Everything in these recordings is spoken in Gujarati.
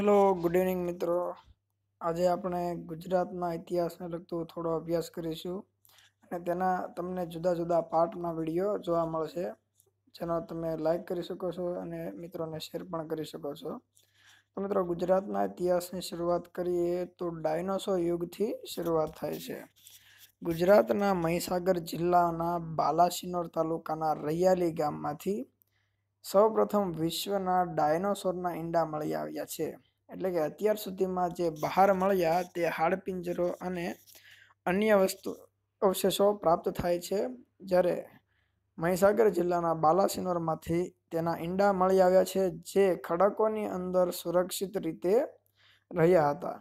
હેલો ગુડ ઇવનિંગ મિત્રો. આજે આપણે ગુજરાતના ઇતિહાસને લગતો થોડો અભ્યાસ કરીશું અને તેના તમને જુદા જુદા પાર્ટના વીડિયો જોવા મળશે, જેનો તમે લાઈક કરી શકો છો અને મિત્રોને શેર પણ કરી શકો છો. તો મિત્રો, ગુજરાતના ઇતિહાસની શરૂઆત કરીએ તો ડાયનોસોર યુગથી શરૂઆત થાય છે. ગુજરાતના મહીસાગર જિલ્લાના બાલાસિનોર તાલુકાના રૈયાલી ગામમાંથી સૌપ્રથમ વિશ્વના ડાયનોસોરના ઈંડા મળી આવ્યા છે. એટલે કે અત્યાર સુધીમાં જે બહાર મળ્યા તે હાડપિંજરો અને અન્ય વસ્તુ અવશેષો પ્રાપ્ત થાય છે. જ્યારે મહીસાગર જિલ્લાના બાલાસિનોરમાંથી તેના ઈંડા મળી આવ્યા છે, જે ખડકોની અંદર સુરક્ષિત રીતે રહ્યા હતા.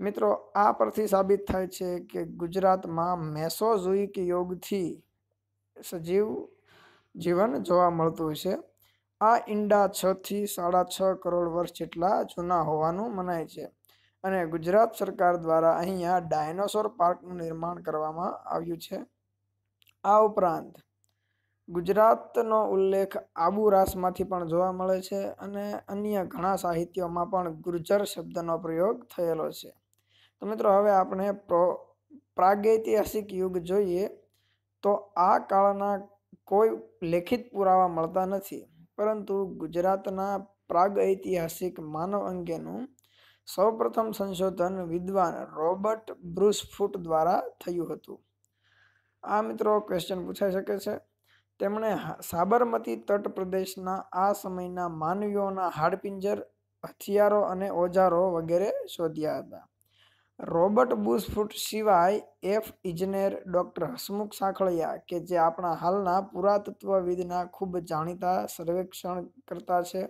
મિત્રો, આ પરથી સાબિત થાય છે કે ગુજરાતમાં મેસોઝોઇક યોગથી સજીવ જીવન જોવા મળતું છે. આ ઈંડા છ થી સાડા છ કરોડ વર્ષ જેટલા જૂના હોવાનું મનાય છે અને ગુજરાત સરકાર દ્વારા અહીંયા ડાયનોસોર પાર્કનું નિર્માણ કરવામાં આવ્યું છે. આ ઉપરાંત ગુજરાતનો ઉલ્લેખ આબુ રાસમાંથી પણ જોવા મળે છે અને અન્ય ઘણા સાહિત્યોમાં પણ ગુર્જર શબ્દનો પ્રયોગ થયેલો છે. તો મિત્રો, હવે આપણે પ્રાગૈતિહાસિક યુગ જોઈએ તો આ કાળના કોઈ લેખિત પુરાવા મળતા નથી. પરંતુ ગુજરાતના પ્રાગ ઐતિહાસિક માનવ અંગેનું સૌપ્રથમ સંશોધન વિદ્વાન રોબર્ટ બ્રુસફૂટ દ્વારા થયું હતું. આ મિત્રો ક્વેશ્ચન પૂછાઈ શકે છે, તેમણે સાબરમતી તટ પ્રદેશના આ સમયના માનવીઓના હાડપિંજર, હથિયારો અને ઓજારો વગેરે શોધ્યા હતા. રોબર્ટ બુશફૂટ સિવાય એફ ઇજનેર ડૉક્ટર હસમુખ સાંખળિયા કે જે આપણા હાલના પુરાતત્વવિદના ખૂબ જાણીતા સર્વેક્ષણ કરતા છે.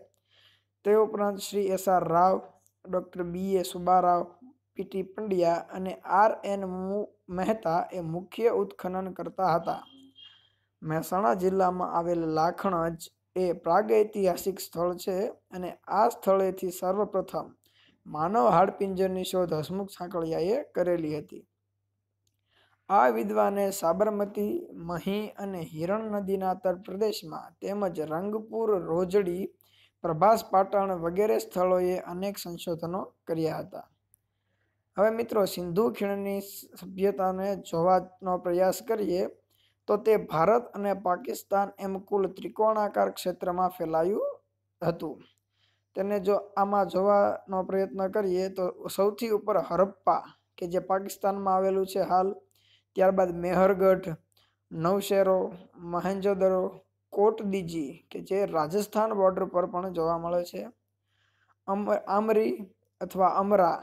તે ઉપરાંત Shri S R Rao, doctor B A Subbarao PT Pandya અને આર એન મહેતા એ મુખ્ય ઉત્ખનન કરતા હતા. મહેસાણા જિલ્લામાં આવેલ લાખણજ એ પ્રાગૈતિહાસિક સ્થળ છે અને આ સ્થળેથી સર્વપ્રથમ માનવ હાડપિંજરની શોધ હસમુખ સાંકળિયાએ કરેલી હતી. આ વિદ્વાને સાબરમતી, મહી અને હિરણ નદીના તટ પ્રદેશમાં તેમજ રંગપુર, રોજડી, પ્રભાસ પાટણ વગેરે સ્થળોએ અનેક સંશોધનો કર્યા હતા. હવે મિત્રો, સિંધુ ખીણની સભ્યતાને જોવાનો પ્રયાસ કરીએ, તો તે ભારત અને પાકિસ્તાન એમ કુલ ત્રિકોણાકાર ક્ષેત્રમાં ફેલાયું હતું. તેને જો આમાં જોવાનો પ્રયત્ન કરીએ તો સૌથી ઉપર હરપ્પા, કે જે પાકિસ્તાનમાં આવેલું છે હાલ, ત્યારબાદ મેહરગઢ નવશેરો મહેન્જોદરો, કોટદીજી, કે જે રાજસ્થાન બોર્ડર પર પણ જોવા મળે છે. આમરી અથવા અમરા,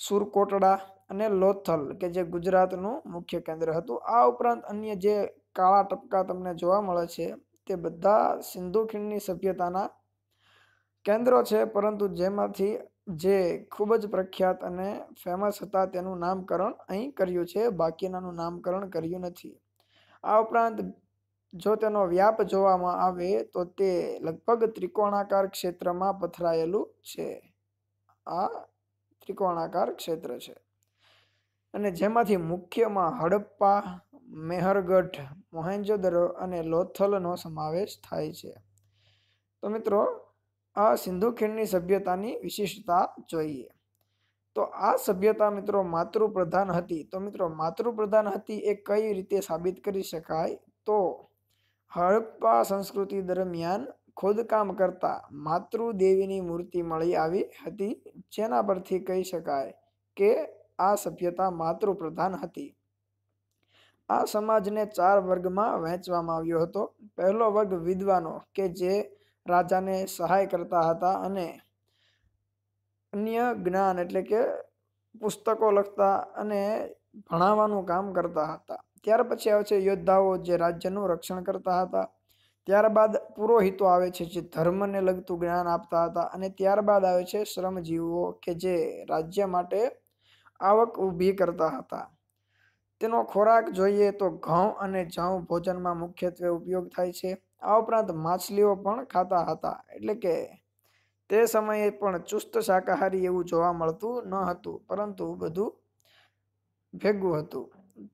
સુરકોટડા અને લોથલ, કે જે ગુજરાતનું મુખ્ય કેન્દ્ર હતું. આ ઉપરાંત અન્ય જે કાળા ટપકા તમને જોવા મળે છે, તે બધા સિંધુ ખીણની સભ્યતાના કેન્દ્રો છે, પરંતુ જેમાંથી જે ખૂબ જ પ્રખ્યાત અને ફેમસ હતા તેનું નામકરણ અહીં કર્યું છે, બાકીનાનું નામકરણ કર્યું નથી. આ ઉપરાંત જો તેનો વ્યાપ જોવામાં આવે તો તે લગભગ ત્રિકોણાકાર ક્ષેત્રમાં પથરાયેલું છે. આ ત્રિકોણાકાર ક્ષેત્ર છે. અને જેમાંથી મુખ્યમાં હડપ્પા, મેહરગઢ, મોહેન્જોદરો અને લોથલનો સમાવેશ થાય છે. તો મિત્રો આ સિંધુ ખીણની સભ્યતાની વિશિષ્ટતા જોઈએ. તો આ સભ્યતા મિત્રો માતૃપ્રધાન હતી. તો મિત્રો માતૃપ્રધાન હતી એ કઈ રીતે સાબિત કરી શકાય? તો હડપ્પા સંસ્કૃતિ દરમિયાન ખોદકામ કરતા માતૃદેવીની મૂર્તિ મળી આવી હતી. જેના પરથી કહી શકાય કે આ સભ્યતા માતૃપ્રધાન હતી. આ સમાજને ચાર વર્ગમાં વહેંચવામાં આવ્યો હતો. પહેલો વર્ગ વિદ્વાનો કે જે રાજાને સહાય કરતા હતા અને અન્ય જ્ઞાન એટલે કે પુસ્તકો લખતા અને ભણાવવાનું કામ કરતા હતા. ત્યાર પછી આવે છે યોદ્ધાઓ જે રાજ્યનું રક્ષણ કરતા હતા. ત્યારબાદ પુરોહિતો આવે છે જે ધર્મને લગતું જ્ઞાન આપતા હતા અને ત્યારબાદ આવે છે શ્રમજીવો કે જે રાજ્ય માટે આવક ઊભી કરતા હતા. તેનો ખોરાક જોઈએ તો ઘઉં અને જવ ભોજનમાં મુખ્યત્વે ઉપયોગ થાય છે. આ ઉપરાંત માછલીઓ પણ ખાતા હતા. એટલે કે તે સમયે પણ ચુસ્ત શાકાહારી એવું જોવા મળતું ન હતું, પરંતુ બધું ભેગું હતું.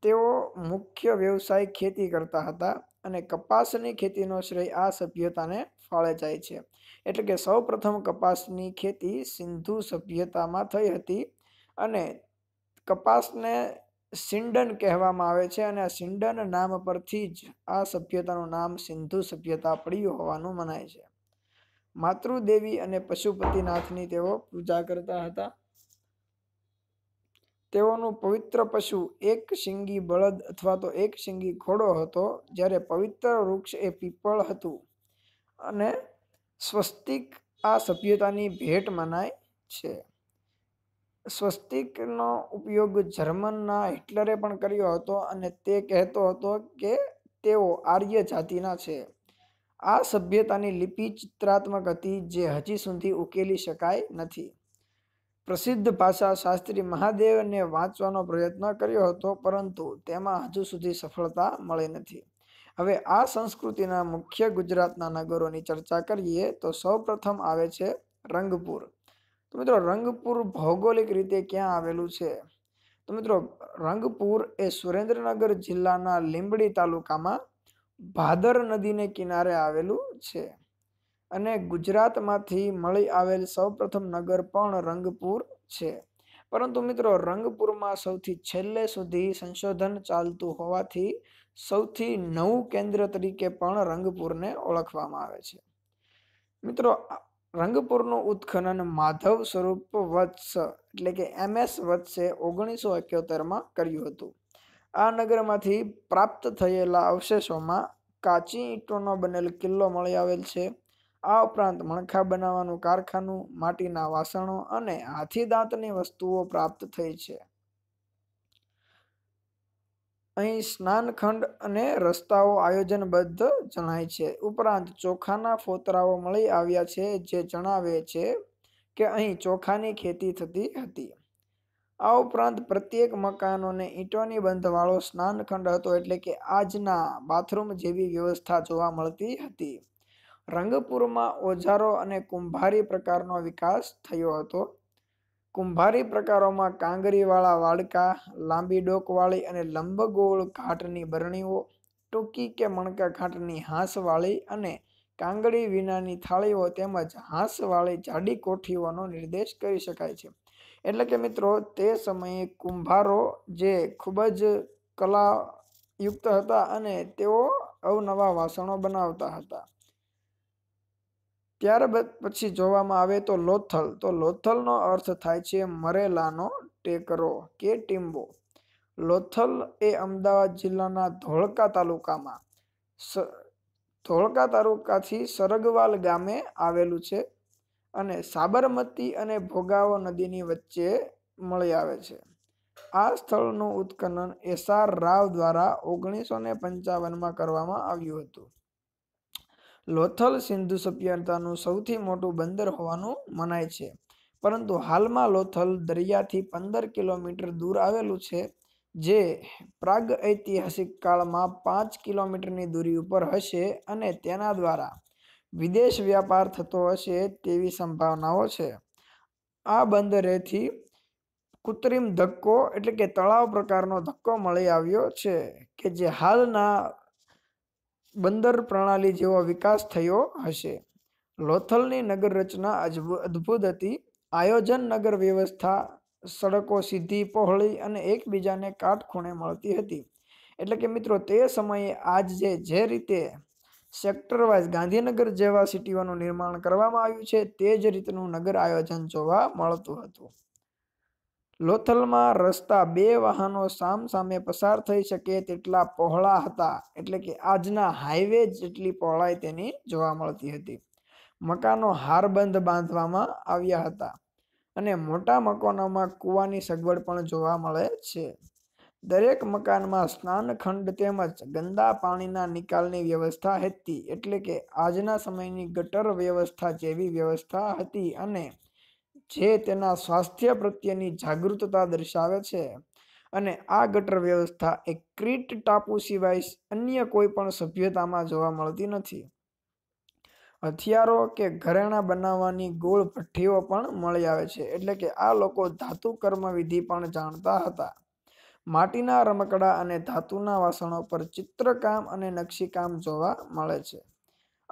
તેઓ મુખ્ય વ્યવસાય ખેતી કરતા હતા અને કપાસની ખેતીનો શ્રેય આ સભ્યતાને ફાળે જાય છે. એટલે કે સૌ પ્રથમ કપાસની ખેતી સિંધુ સભ્યતામાં થઈ હતી અને કપાસને સિંડન કહેવામાં આવે છે અને આ સિંડન નામ પરથી જ આ સભ્યતાનું નામ સિંધુ સભ્યતા પડ્યું હોવાનું મનાય છે. માતૃદેવી અને પશુપતિનાથની તેઓ પૂજા કરતા હતા. તેઓનું પવિત્ર પશુ એક શિંગી બળદ અથવા તો એક શિંગી ઘોડો હતો, જ્યારે પવિત્ર વૃક્ષ એ પીપળ હતું. અને સ્વસ્તિક આ સભ્યતાની ભેટ મનાય છે. સ્વસ્તિકનો ઉપયોગ જર્મનના હિટલરે પણ કર્યો હતો અને તે કહેતો હતો કે તેઓ આર્ય જાતિના છે. આ સભ્યતાની લિપિ ચિત્રાત્મક હતી જે હજી સુધી ઉકેલી શકાય નથી. પ્રસિદ્ધ ભાષા શાસ્ત્રી મહાદેવને વાંચવાનો પ્રયત્ન કર્યો હતો, પરંતુ તેમાં હજુ સુધી સફળતા મળી નથી. હવે આ સંસ્કૃતિના મુખ્ય ગુજરાતના નગરોની ચર્ચા કરીએ તો સૌ પ્રથમ આવે છે રંગપુર. તો મિત્રો રંગપુર ભૌગોલિક રીતે ક્યાં આવેલું છે? તો મિત્રો રંગપુર એ સુરેન્દ્રનગર જિલ્લાના લીંબડી તાલુકામાં ભાદર નદીને કિનારે આવેલું છે. અને ગુજરાતમાંથી મળી આવેલ સૌપ્રથમ નગર પણ રંગપુર છે. પરંતુ મિત્રો રંગપુરમાં સૌથી છેલ્લે સુધી સંશોધન ચાલતું હોવાથી સૌથી નવું કેન્દ્ર તરીકે પણ રંગપુરને ઓળખવામાં આવે છે. મિત્રો રંગપુરનું ઉત્ખનન માધવ સ્વરૂપ વત્સ એટલે કે એમ એસ વત્સે ઓગણીસો એક્યોતેરમાં કર્યું હતું. આ નગરમાંથી પ્રાપ્ત થયેલા અવશેષોમાં કાચી ઈંટોનો બનેલ કિલ્લો મળી આવેલ છે. આ ઉપરાંત મણખા બનાવવાનું કારખાનું, માટીના વાસણો અને હાથી દાંતની વસ્તુઓ પ્રાપ્ત થઈ છે. અહીં સ્નાનખંડ અને રસ્તાઓ આયોજનબદ્ધ જણાય છે. ઉપરાંત ચોખાના ફોતરાઓ મળી આવ્યા છે, જે જણાવે છે કે અહીં ચોખાની ખેતી થતી હતી. આ ઉપરાંત પ્રત્યેક મકાનોને ઈંટોની બંધવાળો સ્નાનખંડ હતો, એટલે કે આજના બાથરૂમ જેવી વ્યવસ્થા જોવા મળતી હતી. રંગપુરમાં ઓજારો અને કુંભારી પ્રકારનો વિકાસ થયો હતો. કુંભારી પ્રકારોમાં કાંગરીવાળા વાડકા, લાંબી ડોકવાળી અને લંબગોળ ઘાટની બરણીઓ, ટૂંકી કે મણકા ઘાટની હાંસવાળી અને કાંગળી વિનાની થાળીઓ તેમજ હાંસવાળી જાડી કોઠીઓનો નિર્દેશ કરી શકાય છે. એટલે કે મિત્રો, તે સમયે કુંભારો જે ખૂબ જ કલાયુક્ત હતા અને તેઓ અવનવા વાસણો બનાવતા હતા. ત્યારબાદ પછી જોવામાં આવે તો લોથલ. તો લોથલનો અર્થ થાય છે મરેલાનો ટેકરો કે ટીંબો. લોથલ એ અમદાવાદ જિલ્લાના ધોળકા તાલુકામાં ધોળકા તાલુકાથી સરગવાલ ગામે આવેલું છે અને સાબરમતી અને ભોગાવો નદીની વચ્ચે મળી આવે છે. આ સ્થળનું ઉત્ખનન એસઆર રાવ દ્વારા ઓગણીસો ને પંચાવનમાં કરવામાં આવ્યું હતું. લોથલ સિંધુ સભ્યતાનું સૌથી મોટું બંદર હોવાનું મનાય છે. પરંતુ હાલમાં લોથલ દરિયાથી પંદર કિલોમીટર દૂર આવેલું છે, જે પ્રાગ ઐતિહાસિક કાળમાં પાંચ કિલોમીટરની દૂરી ઉપર હશે અને તેના દ્વારા વિદેશ વ્યાપાર થતો હશે તેવી સંભાવનાઓ છે. આ બંદરેથી કૃત્રિમ ધક્કો એટલે કે તળાવ પ્રકારનો ધક્કો મળી આવ્યો છે કે જે હાલના બંદર પ્રણાલી જેવો વિકાસ થયો હશે. લોથલની નગર રચના અદ્ભુત હતી. આયોજન નગર વ્યવસ્થા, સડકો સીધી પહોળી અને એકબીજાને કાટખૂણે મળતી હતી. એટલે કે મિત્રો, તે સમયે આજ જે જે રીતે સેક્ટર વાઇઝ ગાંધીનગર જેવા સિટીઓનું નિર્માણ કરવામાં આવ્યું છે, તે જ રીતનું નગર આયોજન જોવા મળતું હતું. લોથલમાં રસ્તા બે વાહનો સામ સામે પસાર થઈ શકે તેટલા પહોળા હતા, એટલે કે આજના હાઈવે જેટલી પહોળાઈ તેની જોવા મળતી હતી. મકાનો હારબંધ બાંધવામાં આવ્યા હતા અને મોટા મકાનોમાં કૂવાની સગવડ પણ જોવા મળે છે. દરેક મકાનમાં સ્નાનખંડ તેમજ ગંદા પાણીના નિકાલની વ્યવસ્થા હતી, એટલે કે આજના સમયની ગટર વ્યવસ્થા જેવી વ્યવસ્થા હતી અને જે તેના સ્વાસ્થ્ય પ્રત્યેની જાગૃતતા દર્શાવે છે. અને આ ગટર વ્યવસ્થા એ ક્રીટ ટાપુ સિવાય અન્ય કોઈ પણ સભ્યતામાં જોવા મળતી નથી. હથિયારો કે ઘરેણા બનાવવાની ગોળ ભઠ્ઠીઓ પણ મળી આવે છે, એટલે કે આ લોકો ધાતુ કર્મ વિધિ પણ જાણતા હતા. માટીના રમકડા અને ધાતુના વાસણો પર ચિત્રકામ અને નકશીકામ જોવા મળે છે.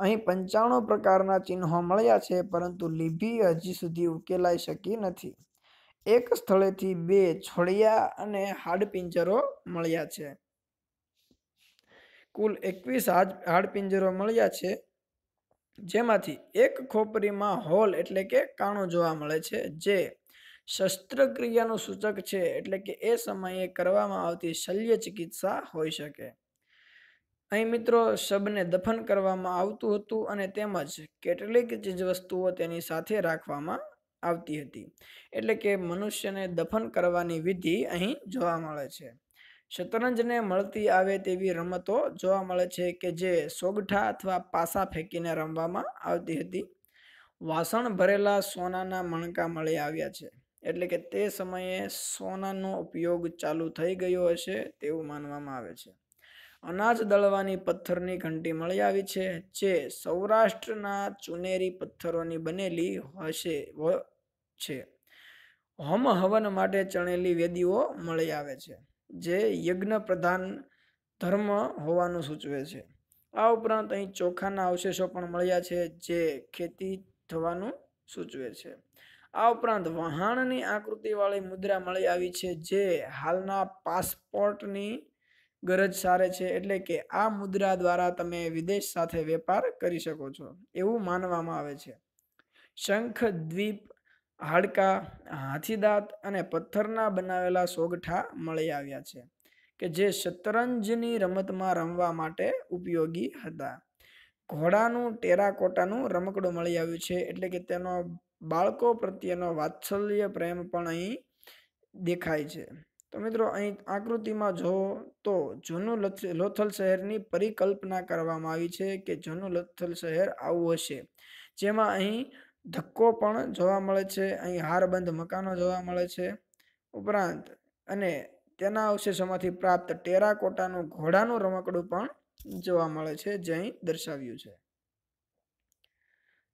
અહીં પંચાણું પ્રકારના ચિહ્નો મળ્યા છે, પરંતુ લીભી હજી સુધી ઉકેલાઈ શકી નથી. એક સ્થળેથી બે છોડિયા અને હાડપિંજરો મળ્યા છે. કુલ એકવીસ હાડપિંજરો મળ્યા છે, જેમાંથી એક ખોપરીમાં હોલ એટલે કે કાણું જોવા મળે છે, જે શસ્ત્રક્રિયાનું સૂચક છે, એટલે કે એ સમયે કરવામાં આવતી શલ્ય ચિકિત્સા હોઈ શકે. અહીં મિત્રો શબને દફન કરવામાં આવતું હતું અને તેમજ કેટલીક ચીજવસ્તુઓ તેની સાથે રાખવામાં આવતી હતી. એટલે કે મનુષ્યને દફન કરવાની વિધિ અહીં જોવા મળે છે. શતરંજને મળતી આવે તેવી રમતો જોવા મળે છે કે જે સોગઠા અથવા પાસા ફેંકીને રમવામાં આવતી હતી. વાસણ ભરેલા સોનાના મણકા મળી આવ્યા છે. એટલે કે તે સમયે સોનાનો ઉપયોગ ચાલુ થઈ ગયો હશે તેવું માનવામાં આવે છે. અનાજ દળવાની પથ્થરની ઘંટી મળી આવી છે, જે સૌરાષ્ટ્રના ચુનેરી પથ્થરોની બનેલી હશે છે. હોમ હવન માટે ચણેલી વેદીઓ મળી આવે છે, જે યજ્ઞ પ્રધાન ધર્મ હોવાનું સૂચવે છે. આ ઉપરાંત અહીં ચોખાના અવશેષો પણ મળ્યા છે, જે ખેતી થવાનું સૂચવે છે. આ ઉપરાંત વહાણની આકૃતિવાળી મુદ્રા મળી આવી છે, જે હાલના પાસપોર્ટની ગરજ સારે છે એટલે કે આ મુદ્રા દ્વારા તમે વિદેશ સાથે વેપાર કરી શકો છો, એવું માનવામાં આવે છે. શંખ, દ્વીપ, હાડકા, હાથીદાંત અને પથ્થરના બનાવેલા સોગઠા મળી આવ્યા છે, કે જે શતરંજની રમતમાં રમવા માટે ઉપયોગી હતા. ઘોડાનું, ટેરાકોટાનું રમકડું મળી આવ્યું છે એટલે કે તેનો બાળકો પ્રત્યેનો વાત્સલ્ય પ્રેમ પણ અહીં દેખાય છે. તો મિત્રો, અહીં આકૃતિમાં જો તો જૂનું લોથલ શહેરની પરિકલ્પના કરવામાં આવી છે કે જૂનું લોથલ શહેર આવું હશે. જેમાં અહીં ધક્કો પણ જોવા મળે છે, અહીં હારબંધ મકાનો જોવા મળે છે. ઉપરાંત, અને તેના અવશેષોમાંથી પ્રાપ્ત ટેરાકોટાનું ઘોડાનું રમકડું પણ જોવા મળે છે, જે અહીં દર્શાવ્યું છે.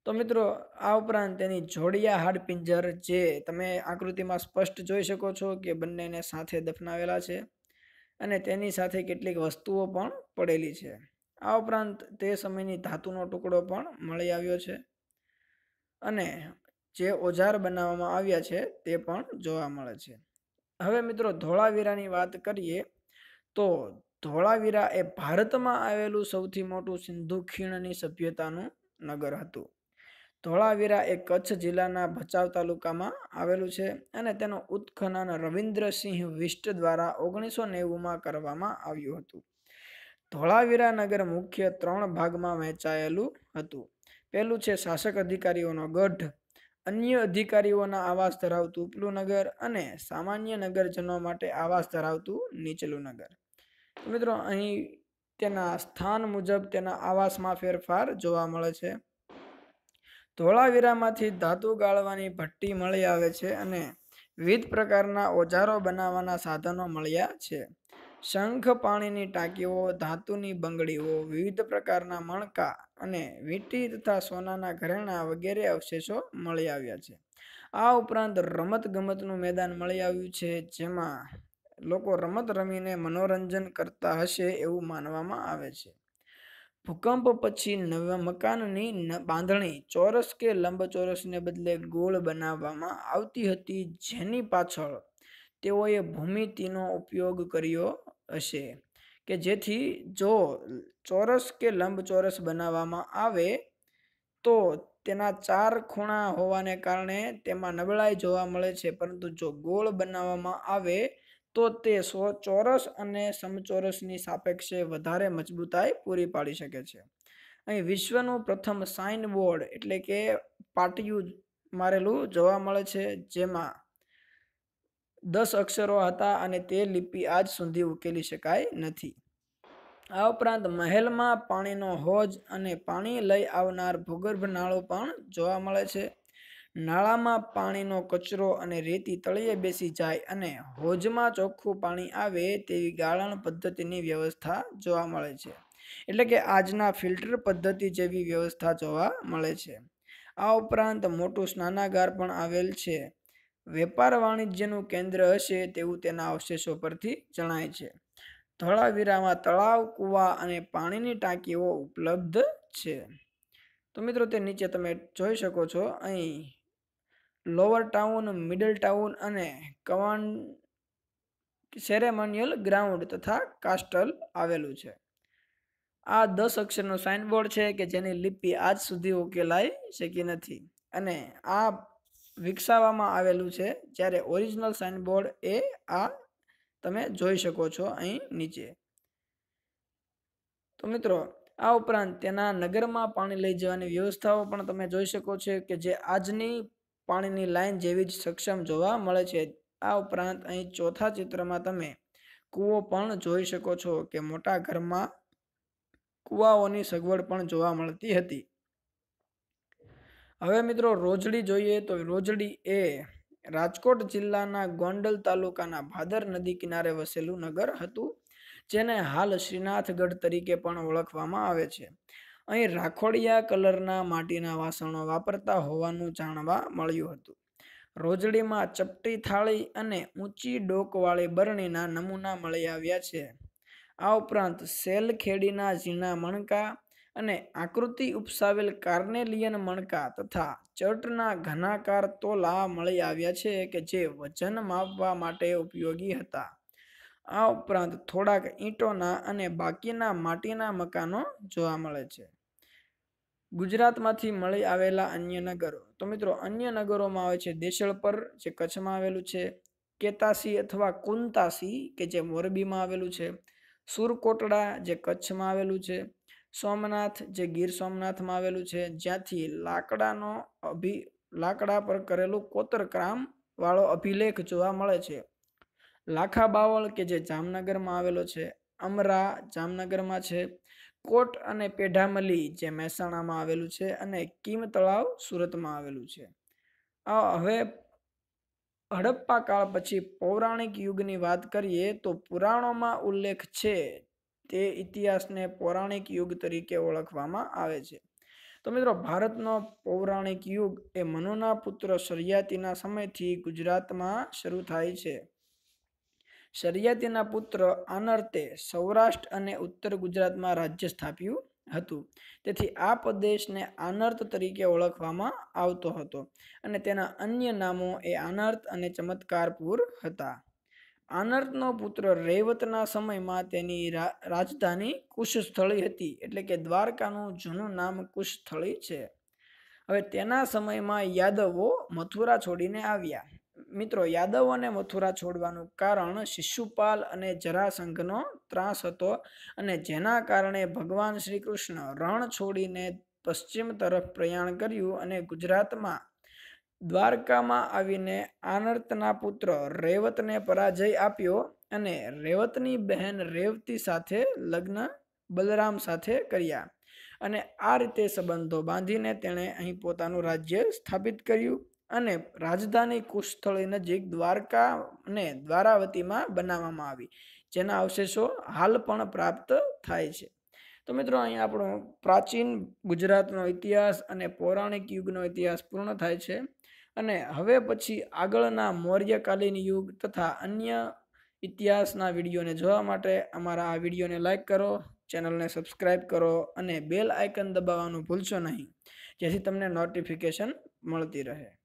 તો મિત્રો, આ ઉપરાંત તેની જોડિયા હાડપિંજર જે તમે આકૃતિમાં સ્પષ્ટ જોઈ શકો છો કે બંનેને સાથે દફનાવેલા છે અને તેની સાથે કેટલીક વસ્તુઓ પણ પડેલી છે. આ ઉપરાંત તે સમયની ધાતુનો ટુકડો પણ મળી આવ્યો છે અને જે ઓજાર બનાવવામાં આવ્યા છે તે પણ જોવા મળે છે. હવે મિત્રો, ધોળાવીરાની વાત કરીએ તો ધોળાવીરા એ ભારતમાં આવેલું સૌથી મોટું સિંધુ ખીણની સભ્યતાનું નગર હતું. ધોળાવીરા એ કચ્છ જિલ્લાના ભચાઉ તાલુકામાં આવેલું છે અને તેનું ઉત્ખનન રવિન્દ્રસિંહ વિષ્ટ દ્વારા ઓગણીસો નેવુંમાં કરવામાં આવ્યું હતું. ધોળાવીરા નગર મુખ્ય ત્રણ ભાગમાં વહેંચાયેલું હતું. પહેલું છે શાસક અધિકારીઓનો ગઢ. અન્ય અધિકારીઓના આવાસ ધરાવતું ઉપલું નગર અને સામાન્ય નગરજનો માટે આવાસ ધરાવતું નીચલું નગર. મિત્રો અહીં તેના સ્થાન મુજબ તેના આવાસમાં ફેરફાર જોવા મળે છે. ધોળાવીરામાંથી ધાતુ ગાળવાની ભઠ્ઠી મળી આવે છે અને વિવિધ પ્રકારના ઓજારો બનાવવાના સાધનો મળ્યા છે. શંખ પાણીની ટાંકીઓ, ધાતુની બંગડીઓ, વિવિધ પ્રકારના મણકા અને વીંટી તથા સોનાના ઘરેણા વગેરે અવશેષો મળી આવ્યા છે. આ ઉપરાંત રમત ગમતનું મેદાન મળી આવ્યું છે, જેમાં લોકો રમત રમીને મનોરંજન કરતા હશે એવું માનવામાં આવે છે. ભૂકંપ પછી નવા મકાનની બાંધણી, ચોરસ કે લંબચોરસને બદલે ગોળ બનાવવામાં આવતી હતી જેની પાછળ તેઓએ ભૂમિતિનો ઉપયોગ કર્યો હશે કે જેથી જો ચોરસ કે લંબચોરસ બનાવવામાં આવે તો તેના ચાર ખૂણા હોવાને કારણે તેમાં નબળાઈ જોવા મળે છે, પરંતુ જો ગોળ બનાવવામાં આવે તો તે સો ચોરસ અને સમચોરસની સાપેક્ષે વધારે મજબૂતાઈ પૂરી પાડી શકે છે. અહીં વિશ્વનું પ્રથમ સાઇન બોર્ડ એટલે કે પાટિયું મારેલું જોવા મળે છે, જેમાં દસ અક્ષરો હતા અને તે લિપિ આજ સુધી ઉકેલી શકાય નથી. આ ઉપરાંત મહેલમાં પાણીનો હોજ અને પાણી લઈ આવનાર ભૂગર્ભ નાળો પણ જોવા મળે છે. નાળામાં પાણીનો કચરો અને રેતી તળિયે બેસી જાય અને હોજમાં ચોખ્ખું પાણી આવે તેવી ગાળણ પદ્ધતિની વ્યવસ્થા જોવા મળે છે. એટલે કે આજના ફિલ્ટર પદ્ધતિ જેવી વ્યવસ્થા જોવા મળે છે. આ ઉપરાંત મોટું સ્નાનાગાર પણ આવેલ છે. વેપાર વાણિજ્યનું કેન્દ્ર હશે તેવું તેના અવશેષો પરથી જણાય છે. ધોળાવીરામાં તળાવ, કૂવા અને પાણીની ટાંકીઓ ઉપલબ્ધ છે. તો મિત્રો તે નીચે તમે જોઈ શકો છો. અહીં લોઅર ટાઉન મિડલ ટાઉન અને કવાન સેરેમોનિયલ ગ્રાઉન્ડ તથા કાસ્ટલ આવેલું છે. આ દસ અક્ષરનું સાઇનબોર્ડ છે કે જેની લિપિ આજ સુધી ઉકેલાઈ શકી નથી અને આ વિકસાવવામાં આવેલું છે જ્યારે ઓરિજિનલ સાઇનબોર્ડ એ આ તમે જોઈ શકો છો અહીં નીચે. તો મિત્રો, આ ઉપરાંત તેના નગરમાં પાણી લઈ જવાની વ્યવસ્થાઓ પણ તમે જોઈ શકો છો કે જે આજની પાણીની લાઇન જેવી જ સક્ષમ જોવા મળે છે. આ ઉપરાંત અહીં ચોથા ચિત્રમાં તમે કૂવો પણ જોઈ શકો છો કે મોટા ઘરમાં કૂવાઓની સગવડ પણ જોવા મળતી હતી. હવે મિત્રો રોજડી જોઈએ તો રોજડી એ રાજકોટ જિલ્લાના ગોંડલ તાલુકાના ભાદર નદી કિનારે વસેલું નગર હતું, જેને હાલ શ્રીનાથગઢ તરીકે પણ ઓળખવામાં આવે છે. અહીં રાખોડિયા કલરના માટીના વાસણો વાપરતા હોવાનું જાણવા મળ્યું હતું. રોજડીમાં ચપટી થાળી અને ઊંચી ડોકવાળી બરણીના નમૂના મળી આવ્યા છે. આ ઉપરાંત સેલ ખેડીના ઝીણા મણકા અને આકૃતિ ઉપસાવેલ કાર્નેલિયન મણકા તથા ચર્ટના ઘનાકાર તોલા મળી આવ્યા છે કે જે વજન માપવા માટે ઉપયોગી હતા. આ ઉપરાંત થોડાક ઈંટોના અને બાકીના માટીના મકાનો જોવા મળે છે. ગુજરાતમાંથી મળી આવેલા અન્ય નગરો. તો મિત્રો, અન્ય નગરોમાં આવે છે દેશળપર જે કચ્છમાં આવેલું છે, કેતાસી અથવા કુંતાસી, કે જે મોરબીમાં આવેલું છે, સુરકોટડા, જે કચ્છમાં આવેલું છે, સોમનાથ, જે ગીર સોમનાથમાં આવેલું છે, જ્યાંથી લાકડાનો અભિ, લાકડા પર કરેલું કોતરકામ વાળો અભિલેખ જોવા મળે છે. લાખા બાવળ, કે જે જામનગરમાં આવેલો છે, અમરા જામનગરમાં છે કોટ અને પેઢામલી જે મહેસાણામાં આવેલું છે અને કીમ તળાવ સુરતમાં આવેલું છે. હવે હડપ્પા કાળ પછી પૌરાણિક યુગની વાત કરીએ તો પુરાણોમાં ઉલ્લેખ છે તે ઇતિહાસને પૌરાણિક યુગ તરીકે ઓળખવામાં આવે છે. તો મિત્રો ભારતનો પૌરાણિક યુગ એ મનુના પુત્ર સરિયાતીના સમયથી ગુજરાતમાં શરૂ થાય છે. શરિયાતીના પુત્ર આનર્તે સૌરાષ્ટ્ર અને ઉત્તર ગુજરાતમાં રાજ્ય સ્થાપ્યું હતું. તેથી આ પ્રદેશને આનર્ત તરીકે ઓળખવામાં આવતો હતો અને તેના અન્ય નામો એ આનર્ત અને ચમત્કારપુર હતા. આનર્તનો પુત્ર રેવતના સમયમાં તેની રાજધાની કુશસ્થળી હતી એટલે કે દ્વારકાનું જૂનું નામ કુશસ્થળી છે. હવે તેના સમયમાં યાદવો મથુરા છોડીને આવ્યા. મિત્રો, યાદવ અને મથુરા છોડવાનું કારણ શિશુપાલ અને જરાસંઘનો ત્રાસ હતો અને જેના કારણે ભગવાન શ્રી કૃષ્ણ રણ છોડીને પશ્ચિમ તરફ પ્રયાણ કર્યું અને ગુજરાતમાં દ્વારકામાં આવીને આનર્તના પુત્ર રેવતને પરાજય આપ્યો અને રેવતની બહેન રેવતી સાથે લગ્ન બલરામ સાથે કર્યા. અને આ રીતે સંબંધો બાંધીને તેણે અહીં પોતાનું રાજ્ય સ્થાપિત કર્યું. અને રાજધાની કુશસ્થળી નજીક દ્વારકા અને દ્વારાવતીમાં બનાવવામાં આવી. જેના અવશેષો હાલ પણ પ્રાપ્ત થાય છે. તો મિત્રો, અહીં આપણો પ્રાચીન ગુજરાતનો ઇતિહાસ અને પૌરાણિક યુગનો ઇતિહાસ પૂર્ણ થાય છે. અને હવે પછી આગળના મૌર્યકાલીન યુગ તથા અન્ય ઇતિહાસના વિડીયોને જોવા માટે અમારા આ વિડીયોને લાઇક કરો, ચેનલને સબસ્ક્રાઇબ કરો અને બેલ આઇકન દબાવવાનું ભૂલશો નહીં. જેથી તમને નોટિફિકેશન મળતી રહે.